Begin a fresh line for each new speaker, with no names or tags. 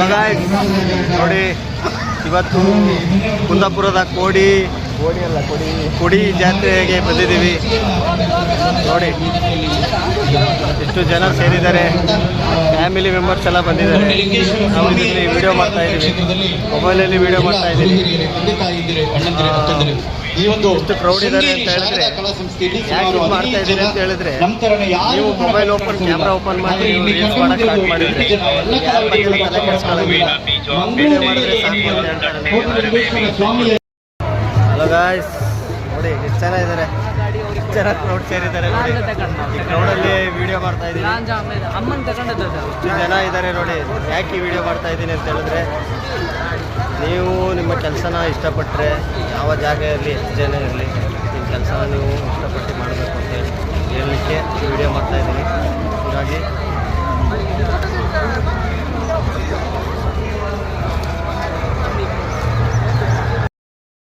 ನೋಡಿ, ಇವತ್ತು ಕುಂದಾಪುರದ ಕೋಡಿ ಕೋಡಿ ಅಲ್ಲ ಕೊಡಿ ಕೊಡಿ ಜಾತ್ರೆಗೆ ಬಂದಿದ್ದೀವಿ. ನೋಡಿ ಎಷ್ಟು ಜನ ಸೇರಿದ್ದಾರೆ. ಫ್ಯಾಮಿಲಿ ಮೆಂಬರ್ಸ್ ಎಲ್ಲ ಬಂದಿದ್ದಾರೆ. ನಾವು ಇಲ್ಲಿ ವಿಡಿಯೋ ಮಾಡ್ತಾ ಇದ್ದೀವಿ. ಮೊಬೈಲಲ್ಲಿ ವಿಡಿಯೋ ಮಾಡ್ತಾ ಇದ್ದೀವಿ.
ಈ ಒಂದು
ಎಷ್ಟು ಇದ್ದಾರೆ ಅಂತ ಹೇಳಿದ್ರೆ, ಯಾಕೆ ಇದು ಮಾಡ್ತಾ ಇದ್ದೀರಿ ಅಂತ ಹೇಳಿದ್ರೆ, ನೀವು ಮೊಬೈಲ್ ಓಪನ್ ಕ್ಯಾಮ್ರಾ ಓಪನ್ ಮಾಡಿ ರೀಲ್ಸ್ ಮಾಡಕ್ಕೆ ಸ್ಟಾರ್ಟ್ ಮಾಡಿದ್ರೆ ಯಾರ ಬಗ್ಗೆ ತಲೆ ಕೆಡಿಸ್ಕೊಳ್ಳೋದಿಲ್ಲ ವಿಡಿಯೋ ಮಾಡಿದ್ರೆ ಸಾಕು ಅಂತ ಹೇಳ್ತಾರೆ ಹಲೋ ಗಾಯ್ಸ್ ನೋಡಿ ಎಷ್ಟು ಜನ ಇದ್ದಾರೆ ಜನ ಕ್ರೌಡ್ ಸೇರಿದ್ದಾರೆ ನೋಡಿ. ಈ ಕ್ರೌಡಲ್ಲಿ ವಿಡಿಯೋ ಮಾಡ್ತಾ ಇದ್ದೀನಿ.
ಅಮ್ಮನ್ ತಗೊಂಡದ್ದು
ಜನ ಇದ್ದಾರೆ ನೋಡಿ. ಯಾಕೆ ಈ ವಿಡಿಯೋ ಮಾಡ್ತಾ ಇದ್ದೀನಿ ಅಂತ ಹೇಳಿದ್ರೆ ಕೆಲಸನ ಇಷ್ಟಪಟ್ಟರೆ ಯಾವ ಜಾಗ ಇರಲಿ ಎಷ್ಟು ಜನ ಇರಲಿ ನಿಮ್ಮ ಕೆಲಸನ ನೀವು ಇಷ್ಟಪಟ್ಟು ಮಾಡಬೇಕು ಅಂತ ಹೇಳಿ ಹೇಳಲಿಕ್ಕೆ ವಿಡಿಯೋ ಮಾಡ್ತಾಯಿದ್ದೀನಿ ಹಾಗಾಗಿ